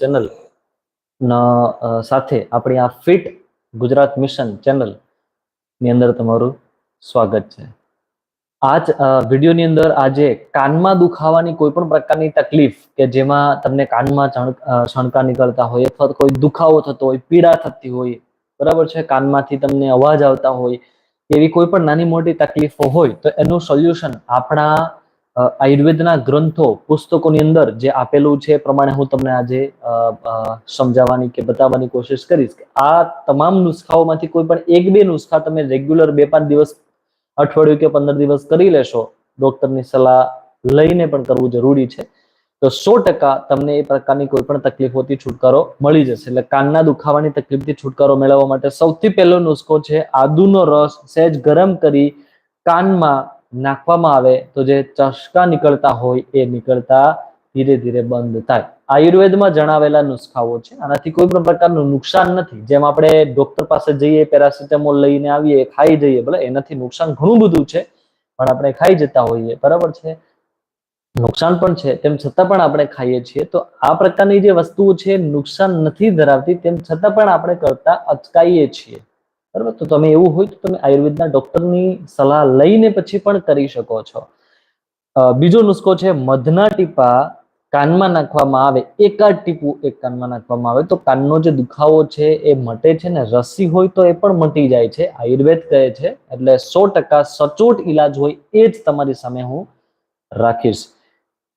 Channel સાથે આપણી આ ફિટ ગુજરાત મિશન ચેનલની અંદર તમારું સ્વાગત છે. આજ વિડીયોની અંદર આજે કાનમાં દુખાવાની કોઈ પણ પ્રકારની તકલીફ કે જેમાં તમને કાનમાં શણકા નીકળતા હોય અથવા કોઈ દુખાવો થતો હોય, પીડા થતી હોય, બરાબર છે? કાનમાંથી તમને અવાજ આવતા હોય, એવી કોઈ પણ નાની મોટી તકલીફો હોય તો એનું સોલ્યુશન આપણા આયુર્વેદના ગ્રંથો, પુસ્તકોની અંદર જે આપેલું છે પ્રમાણે હું તમને આજે સમજાવવાની કે બતાવવાની કોશિશ કરીશ કે આ તમામ નુસ્ખાઓમાંથી કોઈ પણ એક બે નુસ્ખા તમે રેગ્યુલર બે પાંચ દિવસ, અઠવાડિયું કે પંદર દિવસ કરી લેશો, ડોક્ટરની સલાહ લઈને પણ કરવું જરૂરી છે. તો સો ટકા તમને એ પ્રકારની કોઈ પણ તકલીફોથી છુટકારો મળી જશે. એટલે કાનના દુખાવાની તકલીફથી છુટકારો મેળવવા માટે સૌથી પહેલો નુસ્ખો છે આદુનો રસ, સહેજ ગરમ કરી કાનમાં નાખવામાં આવે તો જે ચસકા નીકળતા હોય એ નીકળતા ધીરે ધીરે બંધ થાય. આયુર્વેદમાં જણાવેલા નુસ્ખાઓ છે. આનાથી કોઈ પણ પ્રકારનું નુકસાન નથી. જેમ આપણે ડોક્ટર પાસે જઈએ, પેરાસિટામોલ લઈને આવીએ, ખાઈ જઈએ, ભલે એનાથી નુકસાન ઘણું બધું છે, પણ આપણે ખાઈ જતા હોઈએ. બરાબર છે? નુકસાન પણ છે. તેમ છતાં પણ આપણે ખાઈએ છીએ. તો આ પ્રકારની જે વસ્તુઓ છે, નુકસાન નથી ધરાવતી, તેમ છતાં પણ આપણે કરતા અચકાઈએ છીએ. બરાબર? તો તમે એવું હોય તો તમે આયુર્વેદના ડોક્ટરની સલાહ લઈને પછી પણ કરી શકો છો. બીજો નુસ્ખો છે, મધના ટીપા કાનમાં નાખવામાં આવે એકાદ ટીપું એક કાનમાં નાખવામાં આવે. તો કાનનો જે દુખાવો છે એ મટે છે ને રસી હોય તો એ પણ મટી જાય છે. આયુર્વેદ કહે છે, એટલે સો ટકા સચોટ ઈલાજ હોય એ જ તમારી સામે હું રાખીશ.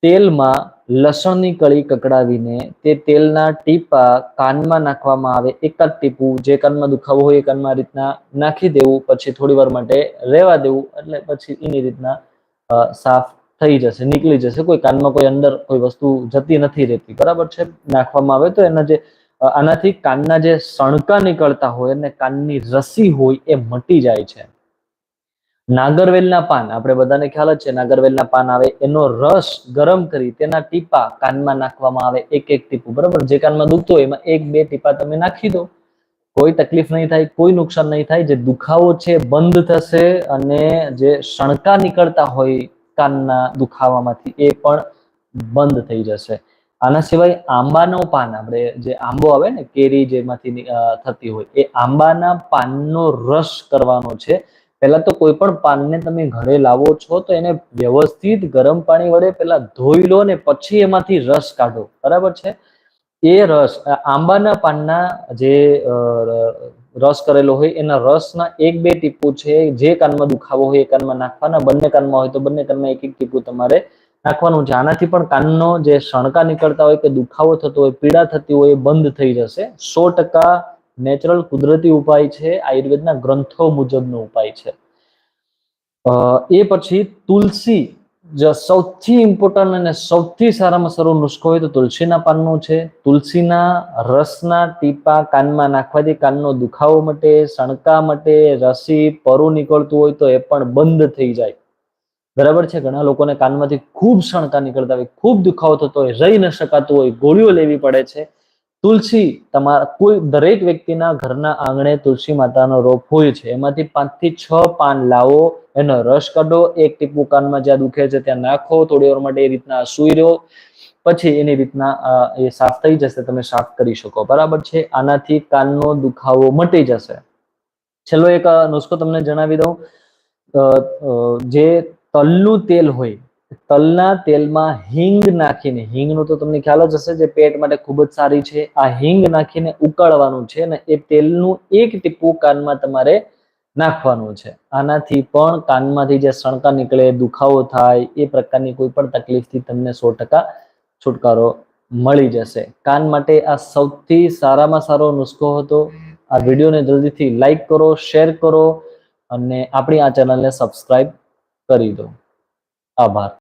તેલમાં લસણની કળી કકડાવીને તે તેલના ટીપા કાનમાં નાખવામાં આવે એકાદ ટીપું જે કાનમાં દુખાવો હોય એ કાનમાં રીતના નાખી દેવું, પછી થોડી વાર માટે રહેવા દેવું, એટલે પછી એની રીતના સાફ થઈ જશે, નીકળી જશે. કોઈ કાનમાં કોઈ અંદર કોઈ વસ્તુ જતી નથી રહેતી. બરાબર છે? નાખવામાં આવે તો એના જે આનાથી કાનના જે સણકા નીકળતા હોય અને કાનની રસી હોય એ મટી જાય છે. નાગરવેલના પાન, આપણે બધાને ખ્યાલ જ છે, નાગરવેલના પાન આવે, એનો રસ ગરમ કરી તેના ટીપા કાનમાં નાખવામાં આવે, એક એક ટીપું, બરાબર? જે કાનમાં દુખતો હોય, એમાં એક બે ટીપા તમે નાખી દો. કોઈ તકલીફ નહીં થાય, કોઈ નુકસાન નહીં થાય, જે દુખાવો છે બંધ થશે અને જે શણકા નીકળતા હોય કાનના દુખાવામાંથી, એ પણ બંધ થઈ જશે. આના સિવાય આંબાનો પાન, આપણે જે આંબો આવે ને, કેરી જેમાંથી થતી હોય, એ આંબાના પાનનો રસ કરવાનો છે. પહેલા તો કોઈ પણ પાનને તમે ઘરે લાવો છો તો એને વ્યવસ્થિત ગરમ પાણી વડે પહેલા ધોઈ લો ને પછી એમાંથી રસ કાઢો. બરાબર છે? એ રસ આંબાના પાનના જે રસ કરેલો હોય એના રસના એક બે ટીપું છે, જે કાનમાં દુખાવો હોય એ કાનમાં નાખવાના, બંને કાનમાં હોય તો બંને કાનમાં એક એક ટીપું તમારે નાખવાનું છે. આનાથી પણ કાનનો જે શણકા નીકળતા હોય કે દુખાવો થતો હોય, પીડા થતી હોય એ બંધ થઈ જશે. સો ટકા નેચરલ કુદરતી ઉપાય છે, આયુર્વેદના ગ્રંથો મુજબનો ઉપાય છે. એ પછી તુલસી, જે સૌથી ઇમ્પોર્ટન્ટ અને સૌથી સારામાં સારો નુસ્ખો હોય તો તુલસીના પાનનું છે. તુલસીના રસના ટીપા કાનમાં નાખવાથી કાનનો દુખાવો મટે, સણકા મટે, રસી પરું નીકળતું હોય તો એ પણ બંધ થઈ જાય. બરાબર છે? ઘણા લોકોને કાનમાંથી ખૂબ સણકા નીકળતા હોય, ખૂબ દુખાવો થતો હોય, રહી ન શકાતું હોય, ગોળીઓ લેવી પડે છે. તુલસી તમારા કોઈ દરેક વ્યક્તિના ઘરના આંગણે તુલસી માતાનો રોપ હોય છે, એમાંથી પાંચથી છ પાન લાવો, એનો રસ કાઢો, એક ટીપું કાનમાં જ્યાં દુખે છે ત્યાં નાખો, થોડી વાર માટે એ રીતના સૂઈ રહ્યો પછી એની રીતના એ સાફ થઈ જશે, તમે સાફ કરી શકો. બરાબર છે? આનાથી કાનનો દુખાવો મટી જશે. છેલ્લો એક નુસ્ખો તમને જણાવી દઉં. જે તલનું તેલ હોય તલના તેલમાં હિંગ નાખીને, હિંગનો તો તમને ખ્યાલ જ હશે જે પેટ માટે ખૂબ જ સારી છે, આ હિંગ નાખીને ઉકાળવાનું છે ને એ તેલનું એક ટીપું કાનમાં તમારે નાખવાનું છે. આનાથી પણ કાનમાંથી જે સણકા નીકળે, દુખાવો થાય, એ પ્રકારની કોઈ પણ તકલીફથી તમને સો ટકા છુટકારો મળી જશે. કાન માટે આ સૌથી સારામાં સારો નુસ્ખો હતો. આ વિડીયોને જલ્દીથી લાઈક કરો, શેર કરો અને આપણી આ ચેનલને સબસ્ક્રાઇબ કરી દો. આભાર.